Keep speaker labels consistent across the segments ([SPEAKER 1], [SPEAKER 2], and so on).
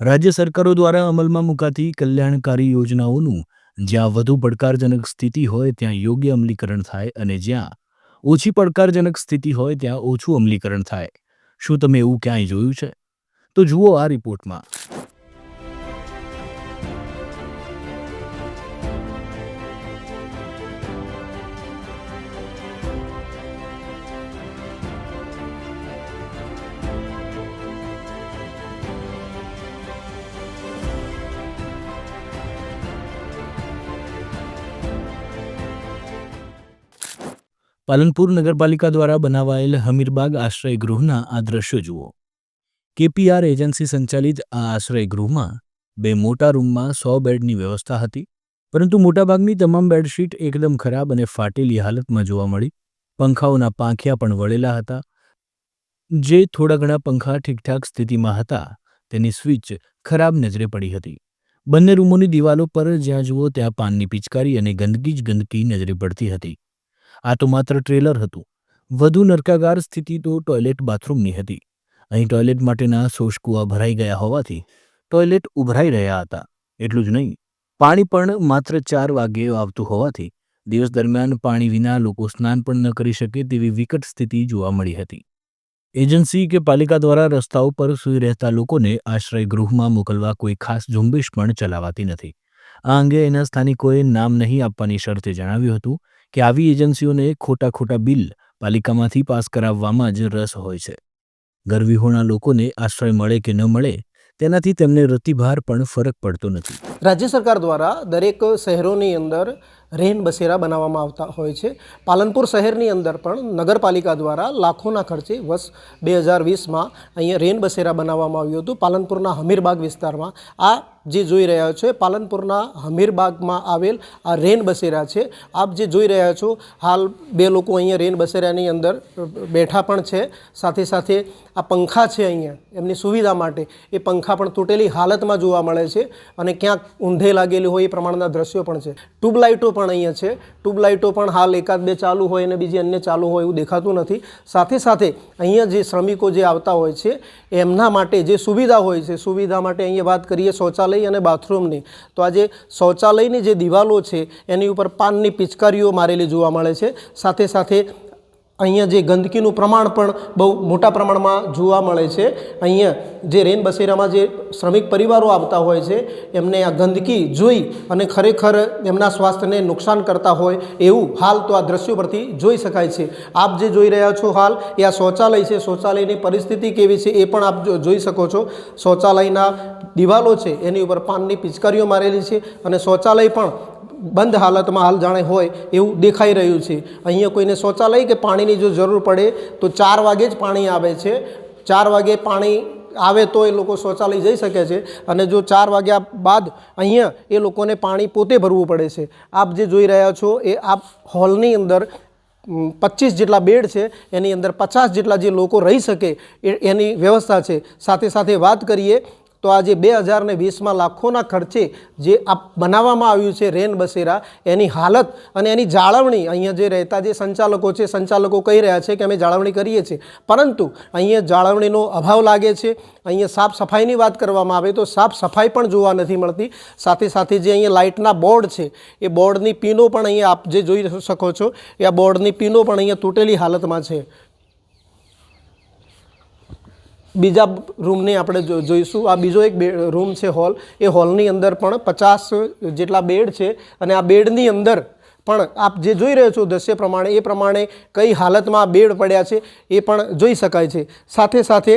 [SPEAKER 1] રાજ્ય સરકારો દ્વારા અમલમાં મુકાતી કલ્યાણકારી યોજનાઓનું જ્યાં વધુ પડકારજનક સ્થિતિ હોય ત્યાં યોગ્ય અમલીકરણ થાય અને જ્યાં ઓછી પડકારજનક સ્થિતિ હોય ત્યાં ઓછું અમલીકરણ થાય. શું તમે એવું ક્યાંય જોયું છે? તો જુઓ આ રિપોર્ટમાં. પાલનપુર નગરપાલિકા દ્વારા બનાવાયેલ હમીરબાગ આશ્રય ગૃહના આ દ્રશ્યો જુઓ. કેપીઆર એજન્સી સંચાલિત આ આશ્રય ગૃહમાં બે મોટા રૂમમાં સો બેડની વ્યવસ્થા હતી, પરંતુ મોટાભાગની તમામ બેડશીટ એકદમ ખરાબ અને ફાટેલી હાલતમાં જોવા મળી. પંખાઓના પાંખિયા પણ વળેલા હતા. જે થોડા ઘણા પંખા ઠીકઠાક સ્થિતિમાં હતા, તેની સ્વિચ ખરાબ નજરે પડી હતી. બંને રૂમોની દિવાલો પર જ્યાં જુઓ ત્યાં પાનની પિચકારી અને ગંદકી જ ગંદકી નજરે પડતી હતી. આ તો માત્ર ટ્રેલર હતું. વધુ નરકાગાર સ્થિતિ તો ટોયલેટ બાથરૂમની હતી. અહીં ટોયલેટ માટેના શોષકુવા ભરાઈ ગયા હોવાથી ટોયલેટ ઉભરાઈ રહ્યા હતા. એટલું જ નહીં, પાણી પણ માત્ર ચાર વાગ્યે આવતું હોવાથી દિવસ દરમિયાન પાણી વિના લોકો સ્નાન પણ ન કરી શકે તેવી વિકટ સ્થિતિ જોવા મળી હતી. એજન્સી કે પાલિકા દ્વારા રસ્તાઓ પર સૂઈ રહેતા લોકોને આશ્રય ગૃહમાં મોકલવા કોઈ ખાસ ઝુંબેશ પણ ચલાવાતી નથી. આ અંગે એના સ્થાનિકોએ નામ નહીં આપવાની શરતે જણાવ્યું હતું કે આવી એજન્સીઓને ખોટા ખોટા બિલ પાલિકામાંથી પાસ કરાવવામાં જ રસ હોય છે. ગરવિહોણા લોકોને આશ્રય મળે કે ન મળે તેનાથી તેમને રતિભાર પણ ફરક પડતો નથી.
[SPEAKER 2] રાજ્ય સરકાર દ્વારા દરેક શહેરોની અંદર રેન બસેરા બનાવવામાં આવતા હોય છે. પાલનપુર શહેરની અંદર પણ નગરપાલિકા દ્વારા લાખોના ખર્ચે વર્ષ બે હજાર વીસમાં અહીંયા રેન બસેરા બનાવવામાં આવ્યું હતું. પાલનપુરના હમીરબાગ વિસ્તારમાં આ જે જોઈ રહ્યા છો પાલનપુરના હમીરબાગમાં આવેલ આ રેન બસેરા છે. આપ જે જોઈ રહ્યા છો, હાલ બે લોકો અહીંયા રેન બસેરાની અંદર બેઠા પણ છે. સાથે સાથે આ પંખા છે અહીંયા. એમની સુવિધા માટે એ પંખા પણ તૂટેલી હાલતમાં જોવા મળે છે અને ક્યાંક ઊંધે લાગેલી હોય એ પ્રમાણના દ્રશ્યો પણ છે. ટ્યુબલાઇટો પણ અહીંયા છે. ટ્યુબલાઇટો પણ હાલ એકાદ બે ચાલુ હોય અને બીજી અન્ય ચાલુ હોય એવું દેખાતું નથી. સાથે સાથે અહીંયા જે શ્રમિકો જે આવતા હોય છે, એમના માટે જે સુવિધા હોય છે, સુવિધા માટે અહીંયા વાત કરીએ શૌચાલય અને બાથરૂમની. તો આજે શૌચાલયની જે દિવાલો છે, એની ઉપર પાનની પિચકારીઓ મારેલી જોવા મળે છે. સાથે સાથે અહીંયા જે ગંદકીનું પ્રમાણ પણ બહુ મોટા પ્રમાણમાં જોવા મળે છે. અહીંયા જે રેન બસેરામાં જે શ્રમિક પરિવારો આવતા હોય છે, એમને આ ગંદકી જોઈ અને ખરેખર એમના સ્વાસ્થ્યને નુકસાન કરતા હોય એવું હાલ તો આ દ્રશ્યો પરથી જોઈ શકાય છે. આપ જે જોઈ રહ્યા છો હાલ, એ આ શૌચાલય છે. શૌચાલયની પરિસ્થિતિ કેવી છે એ પણ આપ જોઈ શકો છો. શૌચાલયના દિવાલો છે, એની ઉપર પાનની પિચકારીઓ મારેલી છે અને શૌચાલય પણ બંધ હાલતમાં હાલ જાણે હોય એવું દેખાઈ રહ્યું છે. અહીંયા કોઈને શૌચાલય કે પાણીની જો જરૂર પડે તો ચાર વાગે જ પાણી આવે છે. ચાર વાગે પાણી આવે તો એ લોકો શૌચાલય જઈ શકે છે અને જો ચાર વાગ્યા બાદ અહીંયા એ લોકોને પાણી પોતે ભરવું પડે છે. આપ જે જોઈ રહ્યા છો એ આપ હોલની અંદર પચીસ જેટલા બેડ છે, એની અંદર પચાસ જેટલા જે લોકો રહી શકે એ, એની વ્યવસ્થા છે. સાથે સાથે વાત કરીએ તો આજે બે હજાર ને વીસમાં લાખોના ખર્ચે જે આ બનાવવામાં આવ્યું છે રેન બસેરા, એની હાલત અને એની જાળવણી અહીંયા જે રહેતા જે સંચાલકો છે, સંચાલકો કહી રહ્યા છે કે અમે જાળવણી કરીએ છીએ. પરંતુ અહીંયા જાળવણીનો અભાવ લાગે છે. અહીંયા સાફ સફાઈની વાત કરવામાં આવે તો સાફ સફાઈ પણ જોવા નથી મળતી. સાથે સાથે જે અહીંયા લાઇટના બોર્ડ છે, એ બોર્ડની પીનો પણ અહીંયા આપ જે જોઈ શકો છો, એ આ બોર્ડની પીનો પણ અહીંયા તૂટેલી હાલતમાં છે. બીજા રૂમની આપણે જોઈશું. આ બીજો એક રૂમ છે હોલ. એ હોલની અંદર પણ પચાસ જેટલા બેડ છે અને આ બેડની અંદર પણ આપ જે જોઈ રહ્યો છો દ્રશ્ય પ્રમાણે, એ પ્રમાણે કઈ હાલતમાં બેડ પડ્યા છે એ પણ જોઈ શકાય છે. સાથે સાથે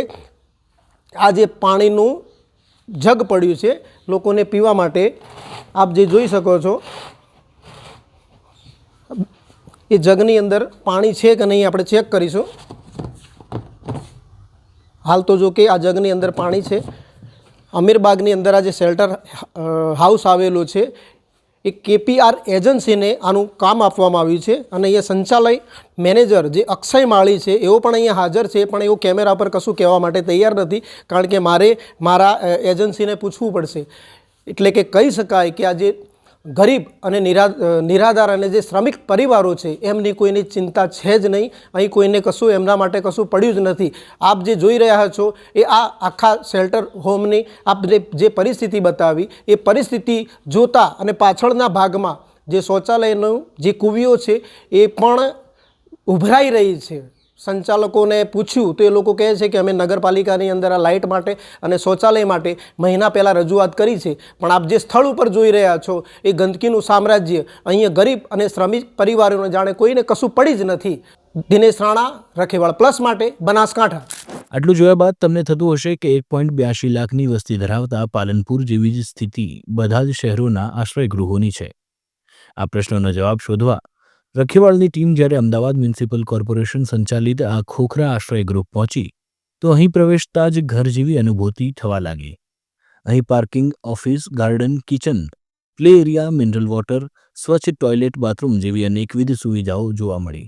[SPEAKER 2] આ જે પાણીનું જગ પડ્યું છે લોકોને પીવા માટે, આપ જે જોઈ શકો છો, એ જગની અંદર પાણી છે કે નહીં આપણે ચેક કરીશું. હાલ તો જો કે આ જગની અંદર પાણી છે. અમીરબાગની અંદર આ જે શેલ્ટર હાઉસ આવેલો છે. એ કેપીઆર એજન્સીને આનું કામ આપવામાં આવ્યું છે અને અહીંયા સંચાલય મેનેજર જે અક્ષય માળી છે એવો પણ અહીંયા હાજર છે, પણ એવો કેમેરા પર કશું કહેવા માટે તૈયાર નથી, કારણ કે મારે મારા એજન્સીને પૂછવું પડશે. એટલે કે કહી શકાય કે આ જે ગરીબ અને નિરા નિરાધાર અને જે શ્રમિક પરિવારો છે, એમની કોઈની ચિંતા છે જ નહીં. અહીં કોઈને કશું એમના માટે કશું પડ્યું જ નથી. આપ જે જોઈ રહ્યા છો, એ આ આખા શેલ્ટર હોમની આપ જે પરિસ્થિતિ બતાવી, એ પરિસ્થિતિ જોતા અને પાછળના ભાગમાં જે શૌચાલયનું જે કુવીઓ છે, એ પણ ઉભરાઈ રહી છે. સંચાલકોને પૂછ્યું તો એ લોકો કહે છે કે અમે નગરપાલિકાની અંદર આ લાઇટ માટે અને શૌચાલય માટે મહિના પહેલાં રજૂઆત કરી છે. પણ આપ જે સ્થળ ઉપર જોઈ રહ્યા છો એ ગંદકીનું સામ્રાજ્ય. અહીંયા ગરીબ અને શ્રમિક પરિવારોને જાણે કોઈને કશું પડી જ નથી. દિનેશ રાણા, રખેવાળ પ્લસ માટે બનાસકાંઠા.
[SPEAKER 1] આટલું જોયા બાદ તમને થતું હશે કે એક પોઈન્ટ બ્યાસી લાખની વસ્તી ધરાવતા પાલનપુર જેવી જ સ્થિતિ બધા જ શહેરોના આશ્રયગૃહોની છે. આ પ્રશ્નોનો જવાબ શોધવા રખેવાળની ટીમ જ્યારે અમદાવાદ મ્યુનિસિપલ કોર્પોરેશન સંચાલિત આ ખોખરા આશ્રય આશ્રયગૃહ પહોંચી, તો અહીં પ્રવેશતા જ ઘર જેવી અનુભૂતિ થવા લાગી. અહીં parking, office, garden, kitchen, play area, mineral water, સ્વચ્છ ટોયલેટ, બાથરૂમ જેવી અનેકવિધ સુવિધાઓ જોવા મળી.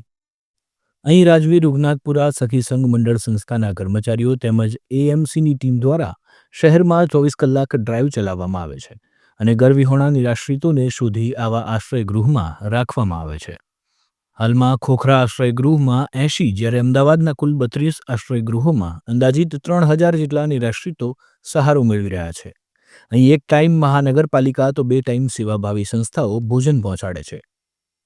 [SPEAKER 1] અહીં રાજવીર રૂગનાથપુરા સખી સંઘ મંડળ સંસ્થાના કર્મચારીઓ તેમજ એએમસીની ટીમ દ્વારા શહેરમાં ચોવીસ કલાક ડ્રાઈવ ચલાવવામાં આવે છે અને ગરવિહોણા નિરાશ્રિતોને શોધી આવા આશ્રયગૃહમાં રાખવામાં આવે છે. હાલમાં ખોખરા આશ્રયગૃહમાં એંશી, જ્યારે અમદાવાદના કુલ બત્રીસ આશ્રયગૃહોમાં અંદાજિત ત્રણ હજાર જેટલા નિરાશ્રિતો સહારો મેળવી રહ્યા છે. અહીં એક ટાઈમ મહાનગરપાલિકા તો બે ટાઈમ સેવાભાવી સંસ્થાઓ ભોજન પહોંચાડે છે.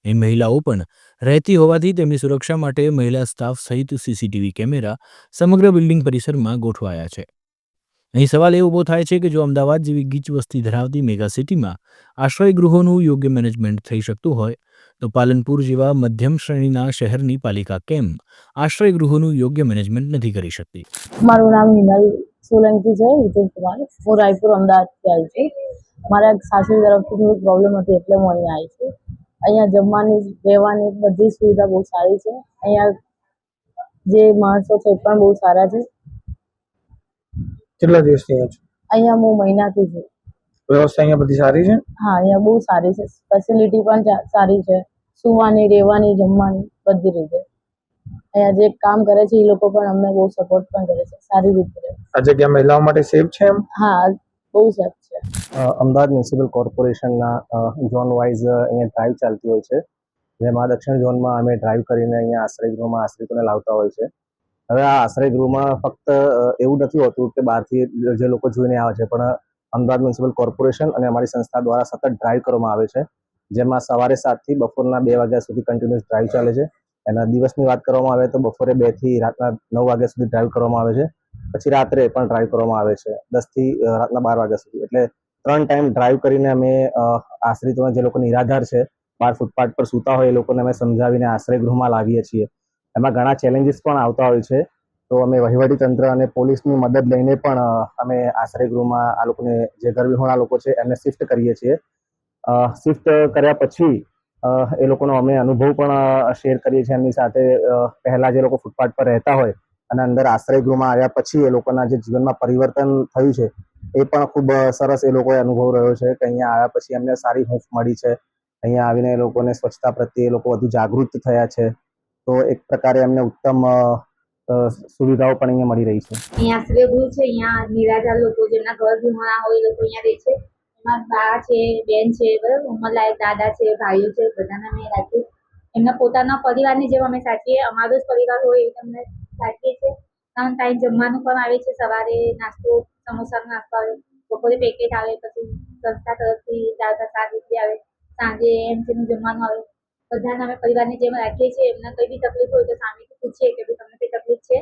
[SPEAKER 1] એ મહિલાઓ પણ રહેતી હોવાથી તેમની સુરક્ષા માટે મહિલા સ્ટાફ સહિત સીસીટીવી કેમેરા સમગ્ર બિલ્ડિંગ પરિસરમાં ગોઠવાયા છે. અહીં સવાલ એ ઊભો થાય છે કે જો અમદાવાદ જેવી ગીચ વસ્તી ધરાવતી મેગા સિટીમાં આશ્રયગૃહોનું યોગ્ય મેનેજમેન્ટ થઈ શકતું હોય તો પાલનપુર જેવા મધ્યમ શ્રેણીના શહેરની પાલિકા કેમ આશ્રયગૃહોનું યોગ્ય મેનેજમેન્ટ નથી કરી શકતી?
[SPEAKER 3] મારું નામ હિનલ સોલંકી છે હિતેશ કુમાર. હું રાયપુર અમદાવાદથી આવી છું. મારા સાસુ તરફથી થોડી પ્રોબ્લેમ હતી એટલે હું અહીંયા આવી છું. અહીંયા જમવાની રહેવાની બધી સુવિધા બહુ સારી છે. અહીંયા જે માણસો છે એ પણ બહુ સારા છે.
[SPEAKER 4] કેટલા દિવસથી અહીંયા છો?
[SPEAKER 3] અહીંયા હું મહિનાથી છું.
[SPEAKER 4] વ્યવસ્થા અહીંયા બધી સારી છે?
[SPEAKER 3] હા અહીંયા બહુ સારી છે. ફેસિલિટી પણ સારી છે. સુવાની રહેવાની જમવાની બધી રીતે. અહીંયા જે કામ કરે છે એ લોકો પણ અમને બહુ સપોર્ટ પણ કરે છે સારી રીતે
[SPEAKER 4] આ જગ્યા મહિલાઓ માટે સેફ છે એમ?
[SPEAKER 3] હા બહુ સેફ છે.
[SPEAKER 5] અમદાવાદ મ્યુનિસિપલ કોર્પોરેશનના ઝોન વાઇઝ અહીંયા ડ્રાઈવ ચાલતી હોય છે. જેમાં દક્ષિણ ઝોનમાં અમે ડ્રાઈવ કરીને અહીંયા આશ્રયગૃહમાં આશ્રિતોને લાવતા હોય છે. હવે આ આશ્રયગૃહમાં ફક્ત એવું નથી હોતું કે બહારથી જે લોકો જોઈને આવે છે પણ અમદાવાદ મ્યુનિસિપલ કોર્પોરેશન અને અમારી સંસ્થા દ્વારા સતત ડ્રાઈવ કરવામાં આવે છે. જેમાં સવારે સાતથી બપોરના બે વાગ્યા સુધી કન્ટિન્યુઅસ ડ્રાઈવ ચાલે છે. એના દિવસની વાત કરવામાં આવે તો બપોરે બેથી રાતના નવ વાગ્યા સુધી ડ્રાઈવ કરવામાં આવે છે. પછી રાત્રે પણ ડ્રાઈવ કરવામાં આવે છે. દસથી રાતના બાર વાગ્યા સુધી. એટલે ત્રણ ટાઈમ ડ્રાઈવ કરીને અમે આશ્રિતમાં જે લોકો નિરાધાર છે, બહાર ફૂટપાથ પર સૂતા હોય એ લોકોને અમે સમજાવીને આશ્રયગૃહમાં લાવીએ છીએ. એમાં ઘણા ચેલેન્જીસ પણ આવતા હોય છે. તો અમે વહીવટી તંત્ર અને પોલીસની મદદ લઈને પણ અમે આશ્રય ગૃહમાં આ લોકોને જે ગરવિહોણા લોકો છે એમને શિફ્ટ કરીએ છીએ. શિફ્ટ કર્યા પછી એ લોકોનો અમે અનુભવ પણ શેર કરીએ છીએ. એમની સાથે પહેલાં જે લોકો ફૂટપાથ પર રહેતા હોય અને અંદર આશ્રયગૃહમાં આવ્યા પછી એ લોકોના જે જીવનમાં પરિવર્તન થયું છે, એ પણ ખૂબ સરસ એ લોકોએ અનુભવ રહ્યો છે કે અહીંયા આવ્યા પછી એમને સારી હૂંફ મળી છે. અહીંયા આવીને એ લોકોને સ્વચ્છતા પ્રત્યે એ લોકો વધુ જાગૃત થયા છે. તો એક પ્રકારે એમને ઉત્તમ સુવિધાઓ પણ અહીંયા મળી રહી છે.
[SPEAKER 6] અહીંયા આશ્રયગૃહ છે, અહીંયા નિરાધાર લોકો જેમના ઘર વિહોણા હોય લોકો અહીંયા રહે છે. એમાં બા છે, બેન છે, બરાબર? ઉંમરલાયક દાદા છે, ભાઈઓ છે, બધાને અમે રાખીએ. એમના પોતાના પરિવારની જેમ અમે સાચીએ અમારો જ પરિવાર હોય એવી તમને સાચીએ છીએ. ત્રણ ટાઈમ જમવાનું પણ આવે છે સવારે, નાસ્તો, સમોસાનો નાસ્તો આવે, બપોરે પેકેટ આવે, પછી સંસ્થા તરફથી દાળ પ્રસાદ રીતે આવે, સાંજે એમ એમસીનું જમવાનું આવે. બધાને અમે પરિવારની જેમ રાખીએ છીએ. એમને કંઈ બી તકલીફ હોય તો સામેથી પૂછીએ કે ભાઈ તમને કઈ તકલીફ છે?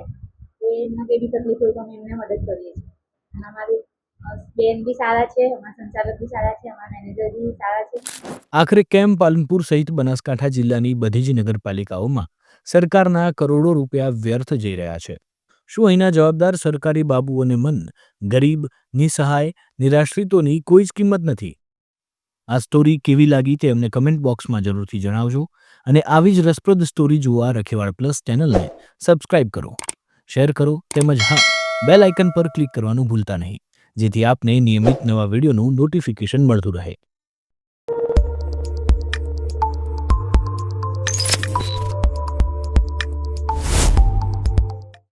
[SPEAKER 6] તો એમને કઈ બી તકલીફ હોય તો અમે એમને મદદ કરીએ છીએ. અને અમારી બેન બી સારા છે, અમારા સંચાલક બી સારા છે, અમારા મેનેજર બી સારા છે.
[SPEAKER 1] આખરે કેમ પાલનપુર સહિત બનાસકાંઠા જિલ્લાની બધી જ નગરપાલિકાઓમાં સરકારના કરોડો રૂપિયા વ્યર્થ જઈ રહ્યા છે? શું અહીંના જવાબદાર સરકારી બાબુઓને મન ગરીબ, નિસહાય, નિરાશ્રિતોની કોઈ જ કિંમત નથી? આ સ્ટોરી કેવી લાગી તે અમને કમેન્ટ બોક્સમાં જરૂરથી જણાવજો અને આવી જ રસપ્રદ સ્ટોરી જોવા રખેવાળ પ્લસ ચેનલને સબસ્ક્રાઇબ કરો. શેર કરો તેમજ હા બેલ આઇકન પર ક્લિક કરવાનું ભૂલતા નહીં. જેથી આપને નિયમિત નવા વિડીયોનું નોટિફિકેશન મળતું રહે.